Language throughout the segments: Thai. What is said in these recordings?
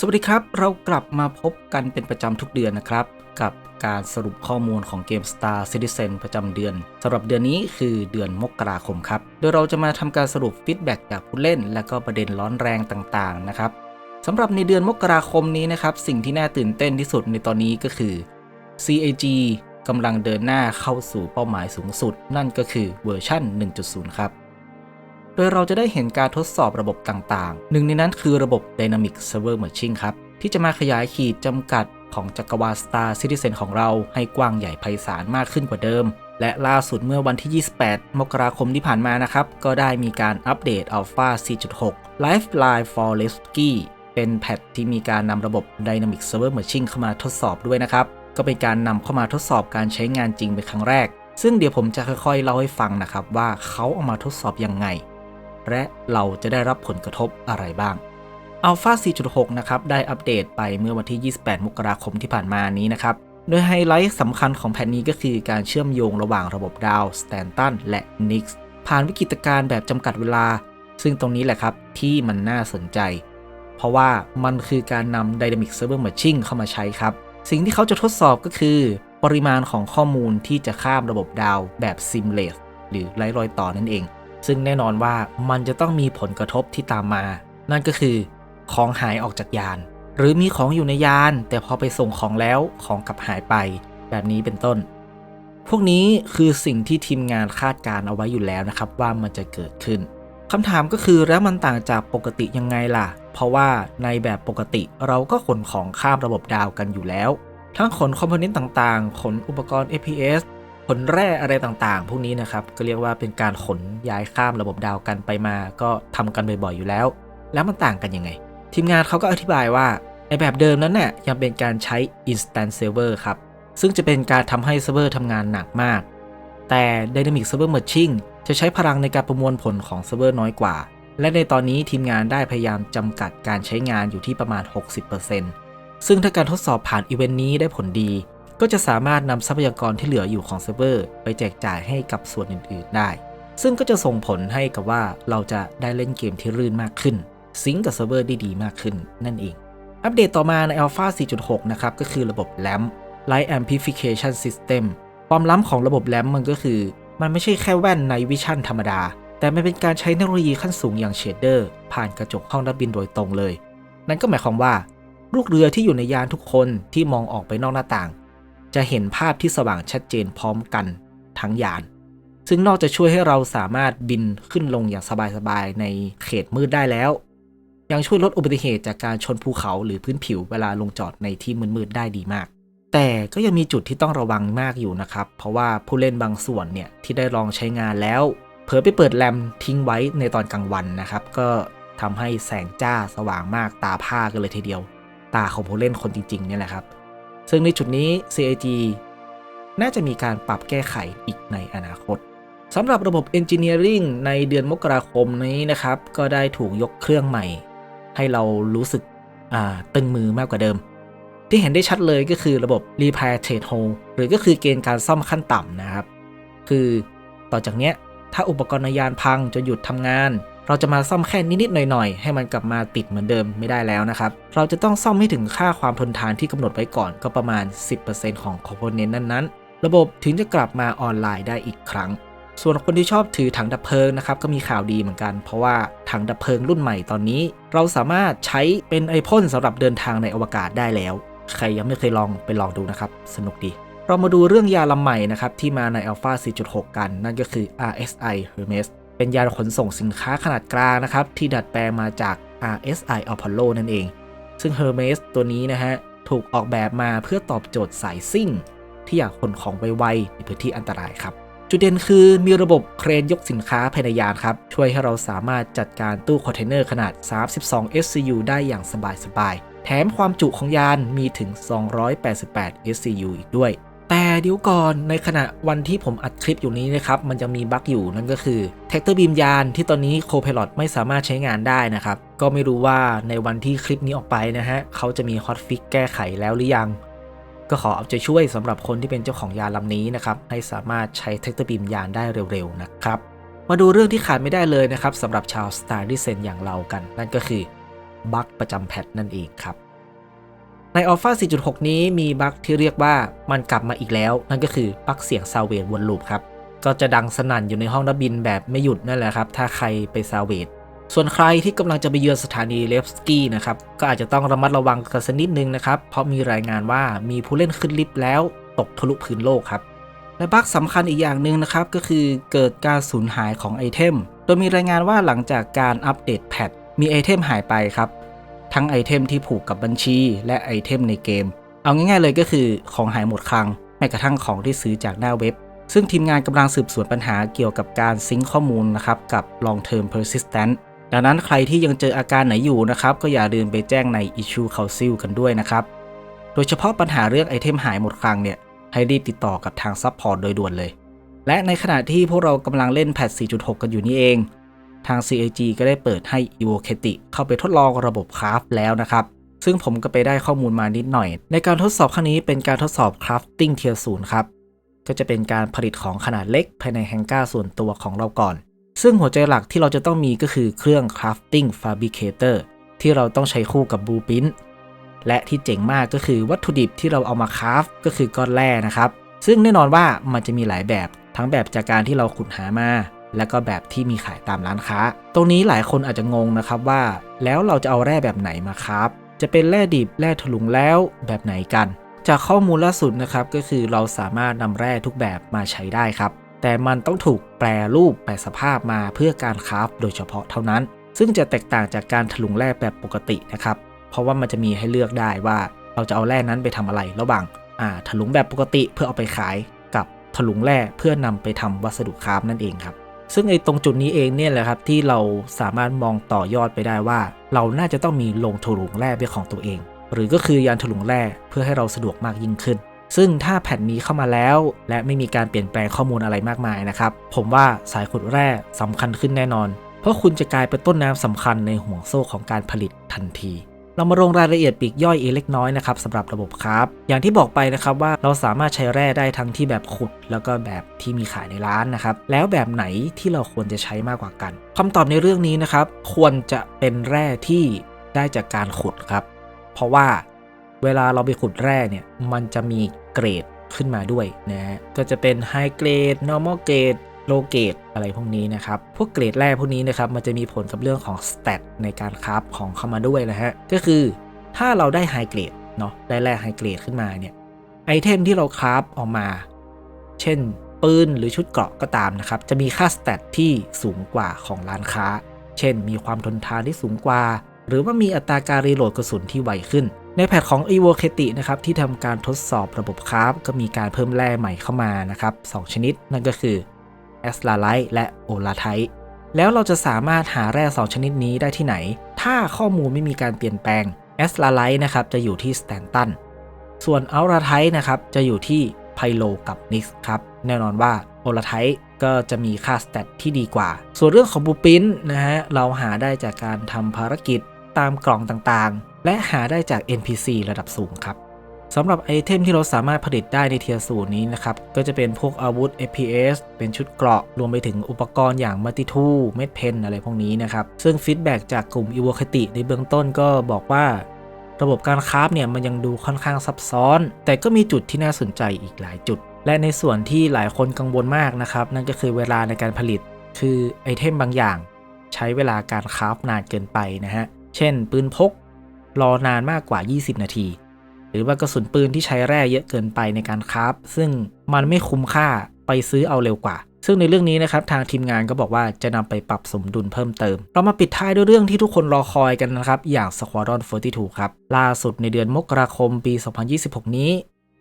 สวัสดีครับ เรากลับมาพบกันเป็นประจำทุกเดือนนะครับ กับการสรุปข้อมูลของเกม Star Citizen ประจำเดือนสำหรับเดือนนี้คือเดือนมกราคมครับ โดยเราจะมาทำการสรุปฟีดแบ็กจากผู้เล่น และก็ประเด็นร้อนแรงต่างๆนะครับสำหรับในเดือนมกราคมนี้นะครับ สิ่งที่น่าตื่นเต้นที่สุดในตอนนี้ก็คือ CAG กำลังเดินหน้าเข้าสู่เป้าหมายสูงสุด นั่นก็คือเวอร์ชัน1.0 ครับ โดยเราจะได้เห็นการทดสอบระบบต่างๆ หนึ่งในนั้นคือระบบ Dynamic Server Matching ครับ ที่จะมาขยายขีดจำกัดของจักรวาล Star Citizen ของเราให้กว้างใหญ่ไพศาลมากขึ้นกว่าเดิม และล่าสุดเมื่อวันที่ 28 มกราคมที่ผ่านมานะครับ ก็ได้มีการอัปเดต Alpha 4.6 Lifeline for Rescue เป็นแพทที่มีการนำระบบ Dynamic Server Matching เข้ามาทดสอบด้วยนะครับ ก็เป็นการนำเข้ามาทดสอบการใช้งานจริงเป็นครั้งแรก ซึ่งเดี๋ยวผมจะค่อยๆเล่าให้ฟังนะครับว่าเขาเอามาทดสอบยังไง และเราจะได้รับผลกระทบอะไรบ้าง Alpha 4.6 นะครับ ได้อัปเดตไปเมื่อวันที่ 28 มกราคมที่ผ่านมานี้นะครับ โดยไฮไลท์สำคัญของแผ่นนี้ก็คือการเชื่อมโยงระหว่างระบบดาว Stanton และ Nix ผ่านวิกฤตการณ์แบบจำกัดเวลา ซึ่งตรงนี้แหละครับที่มันน่าสนใจ เพราะว่ามันคือการนำ Dynamic Server Matching เข้ามาใช้ครับ สิ่งที่เขาจะทดสอบก็คือ ปริมาณของข้อมูลที่จะข้ามระบบดาวแบบ Seamless หรือไร้รอยต่อนั่นเอง ซึ่งแน่นอนว่ามันจะต้องมีผลกระทบที่ตามมา นั่นก็คือ ของหายออกจากยาน หรือมีของอยู่ในยาน แต่พอไปส่งของแล้วของกลับหายไป แบบนี้เป็นต้น พวกนี้คือสิ่งที่ทีมงานคาดการเอาไว้อยู่แล้วนะครับว่ามันจะเกิดขึ้นคำถามก็คือแล้วมันต่างจากปกติยังไงล่ะ เพราะว่าในแบบปกติเราก็ขนของข้ามระบบดาวกันอยู่แล้ว ทั้งขนคอมโพเนนต์ต่างๆ ขนอุปกรณ์ APS ขนแร่อะไรต่างๆ พวกนี้นะครับก็เรียกว่าเป็นการขนย้ายข้ามระบบดาวกันไปมา ก็ทำกันบ่อยๆอยู่แล้ว แล้วมันต่างกันยังไง ทีมงานเขาก็อธิบายว่าในแบบเดิมนั้นน่ะยังเป็นการใช้ instant server ครับ ซึ่งจะเป็นการทำให้เซิร์ฟเวอร์ทำงานหนักมาก แต่ dynamic server matching จะใช้พลังในการประมวลผลของเซิร์ฟเวอร์น้อยกว่า และในตอนนี้ทีมงานได้พยายามจำกัดการใช้งานอยู่ที่ประมาณ 60%ซึ่งถ้าการทดสอบผ่านอีเวนต์นี้ได้ผลดี ก็จะสามารถนำทรัพยากรที่เหลืออยู่ของเซิร์ฟเวอร์ ไปแจกจ่ายให้กับส่วนอื่น ๆ ได้ ซึ่งก็จะส่งผลให้กับว่าเราจะได้เล่นเกมที่รื่นมากขึ้น ซิงกับเซิร์ฟเวอร์ได้ดีมากขึ้นนั่นเอง อัปเดตต่อมาใน Alpha 4.6 นะครับ ก็คือระบบ LAMP Light Amplification System ความล้ำของระบบ LAMP มันก็คือ มันไม่ใช่แค่แว่นในวิชั่นธรรมดา แต่มันเป็นการใช้เทคโนโลยีขั้นสูงอย่างเชดเดอร์ผ่านกระจกห้องนักบินโดยตรงเลย นั่นก็หมายความว่า ลูกเรือที่อยู่ในยานทุกคนที่มองออกไปนอกหน้าต่าง จะเห็นภาพที่สว่างชัดเจนพร้อมกันทั้งยาน ซึ่งนอกจากช่วยให้เราสามารถบินขึ้นลงอย่างสบายๆ ในเขตมืดได้แล้ว ยังช่วยลดอุบัติเหตุจากการชนภูเขาหรือพื้นผิวเวลาลงจอดในที่มืดๆได้ดีมาก แต่ก็ยังมีจุดที่ต้องระวังมากอยู่นะครับ เพราะว่าผู้เล่นบางส่วนเนี่ยที่ได้ลองใช้งานแล้ว เผลอไปเปิดแรมทิ้งไว้ในตอนกลางวันนะครับ ก็ทำให้แสงจ้าสว่างมากตาผ้ากันเลยทีเดียว ตาของผู้เล่นคนจริงๆเนี่ยแหละครับ ซึ่งในจุดนี้ CAG น่าจะมีการปรับแก้ไขอีกในอนาคตสำหรับระบบ Engineering ในเดือนมกราคมนี้นะครับ ก็ได้ถูกยกเครื่องใหม่ ให้เรารู้สึกตึงมือมากกว่าเดิม ที่เห็นได้ชัดเลยก็คือระบบ Repair Trade Hole หรือก็คือเกณฑ์การซ่อมขั้นต่ำนะครับ คือต่อจากเนี้ยถ้าอุปกรณ์ยานพังจนหยุดทำงาน เราจะมาซ่อมแค่นิดๆหน่อยๆ ให้มันกลับมาติดเหมือนเดิมไม่ได้แล้วนะครับ เราจะต้องซ่อมให้ถึงค่าความทนทานที่กำหนดไว้ก่อนก็ประมาณ 10%ของคอมโพเนนต์นั้นๆ ระบบถึงจะกลับมาออนไลน์ได้อีกครั้ง ส่วนคนที่ชอบถือถังดับเพลิงนะครับก็มีข่าวดีเหมือนกัน เพราะว่าถังดับเพลิงรุ่นใหม่ตอนนี้ เราสามารถใช้เป็นไอพ่นสำหรับเดินทางในอวกาศได้แล้ว ใครยังไม่เคยลองไปลองดูนะครับ สนุกดีเรามาดูเรื่องยาลำใหม่นะครับที่มาใน Alpha 4.6 กัน นั่นก็คือ RSI Hermes เป็นยานขนส่งสินค้าขนาดกลางนะครับ ที่ดัดแปลงมาจาก RSI Apollo นั่นเอง ซึ่ง Hermes ตัวนี้นะฮะ ถูกออกแบบมาเพื่อตอบโจทย์สายซิ่ง ที่อยากขนของไวๆในพื้นที่อันตรายครับ จุดเด่นคือมีระบบเครนยกสินค้าภายในยานครับ ช่วยให้เราสามารถจัดการตู้คอนเทนเนอร์ขนาด 32 SCU ได้อย่างสบายๆแถมความจุของยานมีถึง 288 SCU อีกด้วย แต่เดี๋ยวก่อนในขณะวันที่ผมอัดคลิปอยู่นี้นะครับ มันจะมีบั๊กอยู่นั่นก็คือแท็กเตอร์บีมยานที่ตอนนี้โคพ i l o t ไม่สามารถใช้งานได้นะครับ ก็ไม่รู้ว่าในวันที่คลิปนี้ออกไปนะฮะเขาจะมีฮอตฟิกแก้ไขแล้วหรือยังก็ขอเอาใจช่วยสำหรับคนที่เป็นเจ้าของยานลำนี้นะครับ ให้สามารถใช้เทคโนโลยียานได้เร็วๆนะครับ มาดูเรื่องที่ขาดไม่ได้เลยนะครับสำหรับชาว Star d i s e n อย่างเรากัน นั่นก็คือบั๊กประจำแพทนั่นเองครับ ใน Alpha 4.6 นี้มีบั๊กที่เรียกว่ามันกลับมาอีกแล้ว นั่นก็คือบั๊กเสียงซาวเวดวนลูปครับ ก็จะดังสนั่นอยู่ในห้องนักบินแบบไม่หยุดนั่นแหละครับ ถ้าใครไปซาวเวดส่วนใครที่กำลังจะไปเยือนสถานีเลฟสกี้นะครับ ก็อาจจะต้องระมัดระวังกันสักนิดนึงนะครับ เพราะมีรายงานว่ามีผู้เล่นขึ้นลิฟต์แล้วตกทะลุพื้นโลกครับและบั๊กสำคัญอีกอย่างหนึ่งนะครับ ก็คือเกิดการสูญหายของไอเทม โดยมีรายงานว่าหลังจากการอัปเดตแพทมีไอเทมหายไปครับ ทั้งไอเทมที่ผูกกับบัญชี และไอเทมในเกม เอาง่ายๆเลยก็คือของหายหมดคลังแม้กระทั่งของที่ซื้อจากหน้าเว็บ ซึ่งทีมงานกำลังสืบสวนปัญหาเกี่ยวกับการซิงข้อมูลนะครับกับ long term persistent ดังนั้นใครที่ยังเจออาการไหนอยู่นะครับก็อย่าลืมไปแจ้งใน issue council กันด้วยนะครับโดยเฉพาะปัญหาเรื่องไอเทมหายหมดคลังเนี่ยให้รีบติดต่อกับทางซัพพอร์ตโดยด่วนเลย และในขณะที่พวกเรากำลังเล่นแพท4.6 กันอยู่นี่เอง ทาง CAG ก็ได้เปิดให้ e v o c a t i เข้าไปทดลองระบบคราฟแล้วนะครับ ซึ่งผมก็ไปได้ข้อมูลมานิดหน่อย ในการทดสอบครั้งนี้เป็นการทดสอบ crafting tier 0ครับ ก็จะเป็นการผลิตของขนาดเล็กภายในแฮงก้าส่วนตัวของเราก่อน ซึ่งหัวใจหลักที่เราจะต้องมีก็คือเครื่อง crafting fabricator ที่เราต้องใช้คู่กับ blueprint และที่เจ๋งมากก็คือวัตถุดิบที่เราเอามาคราฟก็คือก้อนแร่นะครับ ซึ่งแน่นอนว่ามันจะมีหลายแบบทั้งแบบจากการที่เราขุดหามา และก็แบบที่มีขายตามร้านค้า ตรงนี้หลายคนอาจจะงงนะครับว่า แล้วเราจะเอาแร่แบบไหนมาคราฟจะเป็นแร่ดิบแร่ถลุงแล้วแบบไหนกัน จากข้อมูลล่าสุดนะครับก็คือเราสามารถนำแร่ทุกแบบมาใช้ได้ครับ แต่มันต้องถูกแปรรูปแปรสภาพมาเพื่อการคราฟโดยเฉพาะเท่านั้น ซึ่งจะแตกต่างจากการถลุงแร่แบบปกตินะครับเพราะว่ามันจะมีให้เลือกได้ว่าเราจะเอาแร่นั้นไปทำอะไรระหว่างอ่าถลุงแบบปกติเพื่อเอาไปขายกับถลุงแร่เพื่อนำไปทำวัสดุคราฟนั่นเองครับ ซึ่งไอ้ตรงจุดนี้เองเนี่ยแหละครับที่เราสามารถมองต่อยอดไปได้ว่า เราน่าจะต้องมีโรงถลุงแร่เป็นของตัวเอง หรือก็คือยานถลุงแร่เพื่อให้เราสะดวกมากยิ่งขึ้น ซึ่งถ้าแผ่นนี้เข้ามาแล้ว และไม่มีการเปลี่ยนแปลงข้อมูลอะไรมากมายนะครับผมว่าสายขุดแร่สำคัญขึ้นแน่นอน เพราะคุณจะกลายเป็นต้นน้ำสำคัญในห่วงโซ่ของการผลิตทันที เรามาลงรายละเอียดปีกย่อยเอเล็กน้อยนะครับสำหรับระบบคราฟอย่างที่บอกไปนะครับว่าเราสามารถใช้แร่ได้ทั้งที่แบบขุด แล้วก็แบบที่มีขายในร้านนะครับ แล้วแบบไหนที่เราควรจะใช้มากกว่ากันคำตอบในเรื่องนี้นะครับ ควรจะเป็นแร่ที่ได้จากการขุดครับ เพราะว่าเวลาเราไปขุดแร่เนี่ยมันจะมีเกรดขึ้นมาด้วยนะฮะก็จะเป็นไฮเกรด normal เกรด โลเกตอะไรพวกนี้นะครับ พวกเกรดแร่พวกนี้นะครับ มันจะมีผลกับเรื่องของสเตตในการคราฟของเข้ามาด้วยนะฮะ ก็คือถ้าเราได้ไฮเกรดเนาะ ได้แร่ไฮเกรดขึ้นมาเนี่ย ไอเทมที่เราคราฟออกมา เช่นปืนหรือชุดเกราะก็ตามนะครับ จะมีค่าสเตตที่สูงกว่าของร้านค้า เช่น มีความทนทานที่สูงกว่า หรือว่ามีอัตราการรีโหลดกระสุนที่ไวขึ้น ในแพทของ e v o c a t i นะครับที่ทำการทดสอบระบบคราฟก็มีการเพิ่มแร่ใหม่เข้ามานะครับสองชนิด นั่นก็คือ แอสลาไลท์และโอลาไทต์แล้วเราจะสามารถหาแร่สองชนิดนี้ได้ที่ไหน ถ้าข้อมูลไม่มีการเปลี่ยนแปลงแอสลาไลท์นะครับจะอยู่ที่สแตนตันส่วนอัลลาไทต์นะครับจะอยู่ที่ไพโลกับนิกส์ครับแน่นอนว่าโอลาไทต์ก็จะมีค่าสเตตที่ดีกว่า ส่วนเรื่องของบูปินนะฮะเราหาได้จากการทำภารกิจตามกล่องต่างๆ และหาได้จาก NPC ระดับสูงครับ สำหรับไอเทมที่เราสามารถผลิตได้ในเทียร์สูรนี้นะครับ ก็จะเป็นพวกอาวุธ FPS เป็นชุดเกราะ รวมไปถึงอุปกรณ์อย่างมัตติทูเม็ดเพนอะไรพวกนี้นะครับ ซึ่งฟีดแบ็กจากกลุ่ม e v o c a t i ในเบื้องต้นก็บอกว่า ระบบการคราฟเนี่ยมันยังดูค่อนข้างซับซ้อน แต่ก็มีจุดที่น่าสนใจอีกหลายจุด และในส่วนที่หลายคนกังวลมากนะครับ นั่นก็คือเวลาในการผลิต คือไอเทมบางอย่าง ใช้เวลาการคราฟนานเกินไปนะฮะ เช่น ปืนพก รอนานมากกว่า 20 นาที หรือว่ากระสุนปืนที่ใช้แร่เยอะเกินไปในการคราฟซึ่งมันไม่คุ้มค่าไปซื้อเอาเร็วกว่า ซึ่งในเรื่องนี้นะครับทางทีมงานก็บอกว่าจะนำไปปรับสมดุลเพิ่มเติม เรามาปิดท้ายด้วยเรื่องที่ทุกคนรอคอยกันนะครับ อย่าง Squadron 42 ครับ ล่าสุดในเดือนมกราคมปี 2026 นี้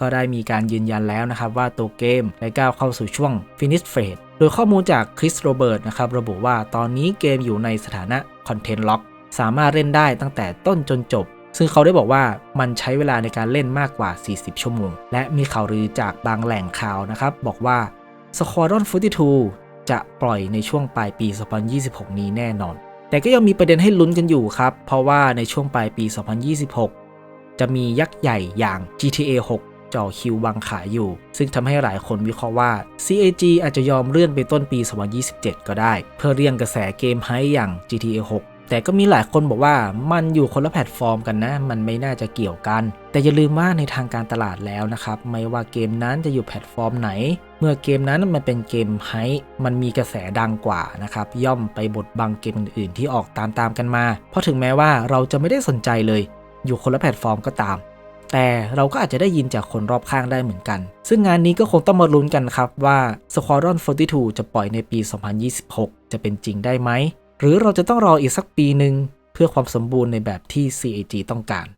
ก็ได้มีการยืนยันแล้วนะครับว่าตัวเกมได้ก้าวเข้าสู่ช่วง Finish Phase โดยข้อมูลจากคริสโรเบิร์ตนะครับระบุว่าตอนนี้เกมอยู่ในสถานะ Content Lock สามารถเล่นได้ตั้งแต่ต้นจนจบ ซึ่งเขาได้บอกว่ามันใช้เวลาในการเล่นมากกว่า 40 ชั่วโมง และมีข่าวลือจากบางแหล่งข่าวนะครับ บอกว่า Squadron 42 จะปล่อยในช่วงปลายปี 2026 นี้แน่นอน แต่ก็ยังมีประเด็นให้ลุ้นกันอยู่ครับ เพราะว่าในช่วงปลายปี 2026 จะมียักษ์ใหญ่อย่าง GTA 6 จ่อคิววางขายอยู่ ซึ่งทำให้หลายคนวิเคราะห์ว่า CAG อาจจะยอมเลื่อนไปต้นปี 2027 ก็ได้ เพื่อเรียงกระแสเกมไฮอย่าง GTA 6 แต่ก็มีหลายคนบอกว่ามันอยู่คนละแพลตฟอร์มกันนะ มันไม่น่าจะเกี่ยวกัน แต่อย่าลืมว่าในทางการตลาดแล้วนะครับ ไม่ว่าเกมนั้นจะอยู่แพลตฟอร์มไหน เมื่อเกมนั้นมันเป็นเกมไฮมันมีกระแสดังกว่านะครับ ย่อมไปบดบังเกมอื่นๆที่ออกตามๆกันมา เพราะถึงแม้ว่าเราจะไม่ได้สนใจเลย อยู่คนละแพลตฟอร์มก็ตามแต่เราก็อาจจะได้ยินจากคนรอบข้างได้เหมือนกัน ซึ่งงานนี้ก็คงต้องมาลุ้นกันครับว่า Squadron 42 จะปล่อยในปี 2026 จะเป็นจริงได้ไหม หรือเราจะต้องรออีกสักปีหนึ่งเพื่อความสมบูรณ์ในแบบที่ CAG ต้องการ